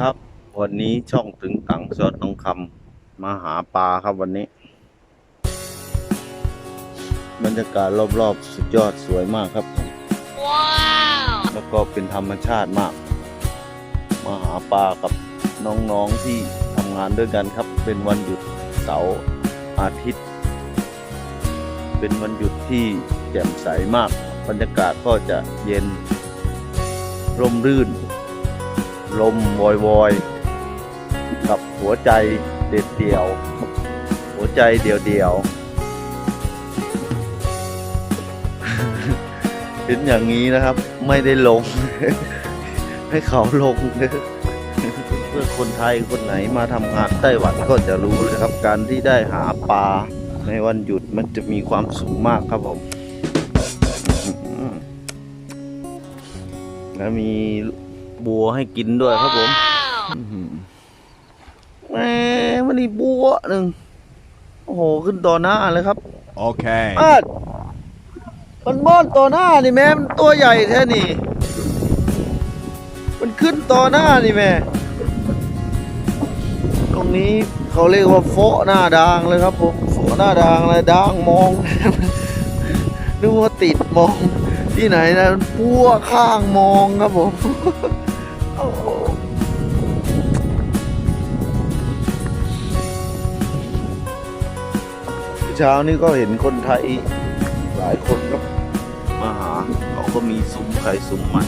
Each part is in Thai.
ครับ วันนี้ช่องถึงตังสอดทองคำมาหาปลาครับวันนี้ บรรยากาศรอบๆ สุดยอดสวยมากครับผมแล้วก็เป็นธรรมชาติมาก มาหาปลากับน้องๆที่ทำงานด้วยกันครับ เป็นวันหยุดเสาร์อาทิตย์ เป็นวันหยุดที่แจ่มใสมาก บรรยากาศก็จะเย็นร่มรื่น ลมวอยวอยกับหัวใจเด็ดเดี่ยว หัวใจเดียวเดียว เห็นอย่างนี้นะครับ ไม่ได้ลง ให้เขาลงเพื่อคนไทยคนไหนมาทำงานไต้หวันก็จะรู้เลยครับ การที่ได้หาปลาในวันหยุดมันจะมีความสุขมากครับผมแล้วมี บัวให้กินด้วยครับผมอื้อหือแหมมันนี่บัวหนึ่งโอ้โหขึ้นต่อหน้าเลยครับ Okay. อ้าดมันม่อนต่อหน้านี่แม่มันตัวใหญ่แท้นี่ มันขึ้นต่อหน้านี่แม่ตรงนี้เขาเรียกว่าโฟะหน้าดางเลยครับผมโฟะหน้าดางเลยดางมองนึกว่าติดมองที่ไหนนะพัวข้างมองครับผมโอ้โห เช้านี้ก็เห็นคนไทยหลายคนครับมาหาเขาก็มีซุ้มไข่ซุ้มมัน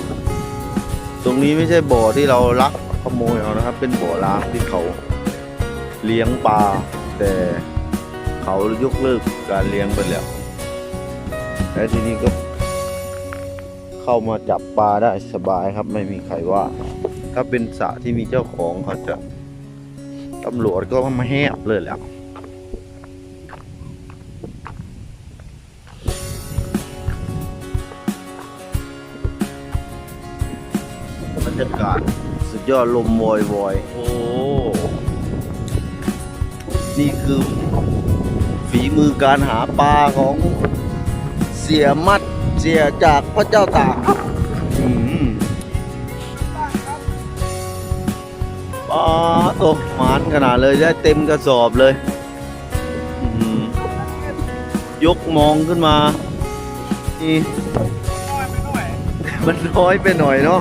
ตรงนี้ไม่ใช่บ่อที่เราลักขโมยเอานะครับ เป็นบ่อล้างที่เขาเลี้ยงปลาแต่เขายกเลิกการเลี้ยงไปแล้วและทีนี้ก็เข้ามาจับปลาได้สบายครับไม่มีใครว่า ถ้าเป็นสระที่มีเจ้าของเขาจะตำรวจก็มาแหบเลยแหล้วบรรยากาศสุดยอดลมวอยวอยโอ้ นี่คือฝีมือการหาปลาของเสียมัดเสียจากพระเจ้าตาก ตกหมานขนาดเลยได้เต็มกระสอบเลยยกมองขึ้นมา นี่ มันน้อยไปหน่อยเนาะ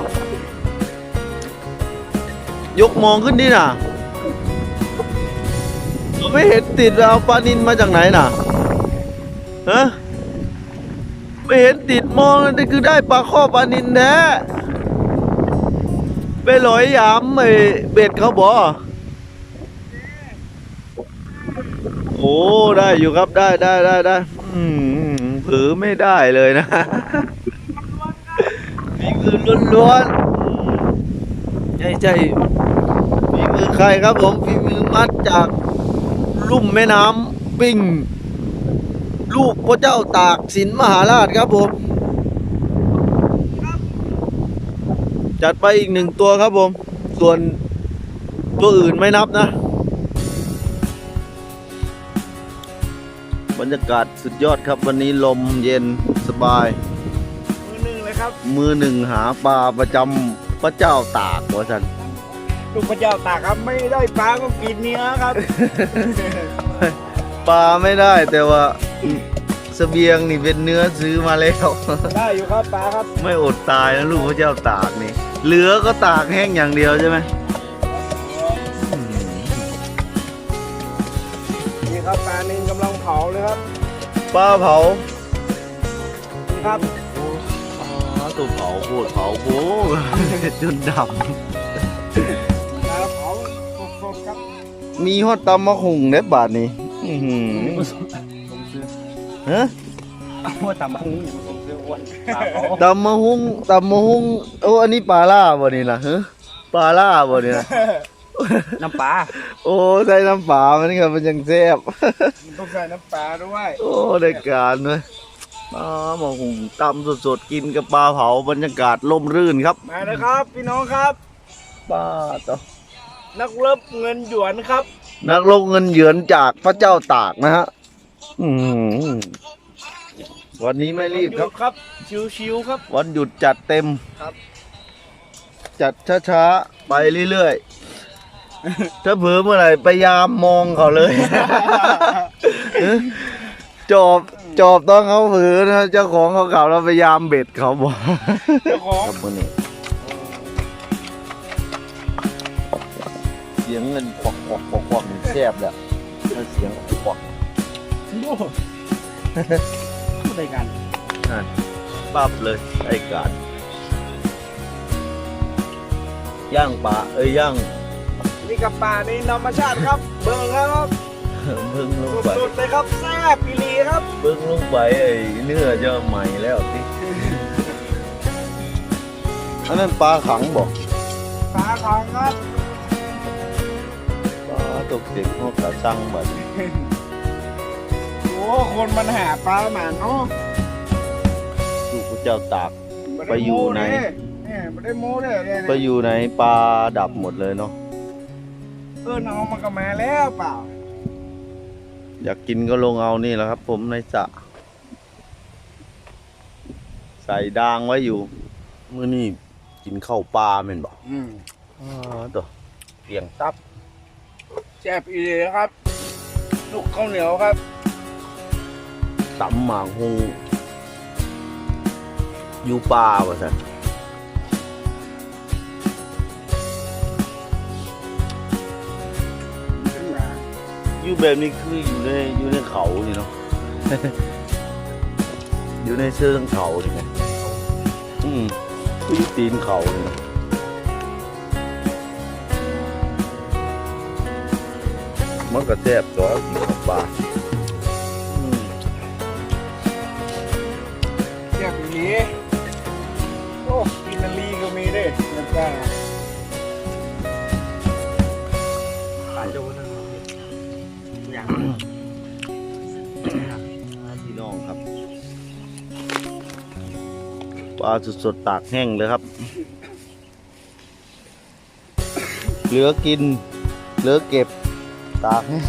ยกมองขึ้นดิน่ะเราไม่เห็นติดเอาปลานินมาจากไหนน่ะ ฮะ ไม่เห็นติดมองนี่คือได้ปลาข้อปลานินแท้ ไปลอยยามไอ้เบ็ดเขาบ่โอ้ได้อยู่ครับได้ได้ได้ได้อืมผือไม่ได้เลยนะมีมือล้วนๆใช่ใช่ฝีมือใครครับผมฝีมือมัดจากลุ่มแม่น้ำปิ่งลูกพระเจ้าตากสินมหาราชครับผม จัดไปอีกหนึ่งตัวครับผม ส่วนตัวอื่นไม่นับนะ บรรยากาศสุดยอดครับวันนี้ลมเย็นสบาย มือหนึ่งเลยครับ มือหนึ่งหาปลาประจำพระเจ้าตากว่าสันลูกพระเจ้าตากครับไม่ได้ปลาก็กินเนื้อครับ ปลาไม่ได้แต่ว่า เสบียงนี่เป็นเนื้อซื้อมาแล้ว ได้อยู่ครับปลาครับไม่อดตายนะลูกพระเจ้าตากนี่ เหลือก็ตากแห้งอย่างเดียวใช่ไหมอืมนี่ครับปลาหนึ่งกำลังเผาเลยครับปลาเผานี่ครับอ๋อตัวเผาโคตรเผาโอ้จนดปลาเผาสดๆครับำมีฮอดตำมะหุงเน็บบาทนี่อื้อหือผมซื้อ ฮะว่าตำบักหุ่งผมซื้ออ้วนปลาเผาตำมะฮุงตำมะฮุงโอ้อันนี้ปลาล่าบ่นี่ล่ะฮะปลาล่าบ่นี่ล่ะน้ำปลาโอ้ใส่น้ำปลามันนี่ครับมันยังแซ่บต้องใส่น้ำปลาด้วยโอ้ได้การเลยปลาหมอหุงตำสดๆกินกับปลาเผาบรรยากาศล่มรื่นครับมาเลยครับ พี่น้องครับปลาต่อนักรบเงินหยวนครับ นักลงเงินเหยือนจากพระเจ้าตากนะฮะ อืมวันนี้ไม่รีบครับ ครับ ชิวๆครับ วันหยุดจัดเต็มครับ จัดช้าๆ ไปเรื่อยๆ ถ้าเผลอเมื่อไหร่พยายามมองเขาเลยจอบจอบตอนเขาเผลอนะเจ้าของเขาเก่าเราพยายามเบ็ดเขาบอกเจ้าของครับมือนี้เสียงเงินควักควักควักควักนี่แซ่บแหละถ้าเสียงควัก โอ้พูดอะไรกันนั่นปั๊บเลยไอ้การย่างปลาเอ้ยย่างนี่กับป่านี่ธรรมชาติครับ เบิ่งครับเบิ่งลงไปสุดๆเลยครับแซ่บอีหลีครับ เบิ่งลงไปไอ้เนื้อจะใหม่แล้วสิอันนั้นปลาขังบอกปลาของครับปลาตกเด็กเขาขาสั่งบัดโอ้ คนมันหาปลาหมาเนาะลูกพระเจ้าตากบ่ด้ไปอยู่ไหนโม้เด้เนี่ยไม่ได้โม้เลยเนี่ยไปอยู่ไหนปลาดับหมดเลยเนาะเออน้องมันก็มาแล้วเปล่า อยากกินก็ลงเอานี่แหละครับ ผมในสระใส่ดางไว้อยู่มื้อนี้กินข้าวปลาแม่นบอกอืมอ๋อตัวเปียงตับ แซ่บอีหลีครับ ลูกข้าวเหนียวครับ ตำหมากฮูอยู่ปลาว่าสันขึ้นมาอยู่แบบนี้คืออยู่ในอยู่ในเขานี่เนาะ อยู่ในเชิงเขานี่ไงอืมคืออยู่ตีนเขานี่เนาะมันก็แซ่บตัวกินกับปลา ปลาสดๆตากแห้งเลยครับ เหลือกิน เหลือเก็บตากแห้ง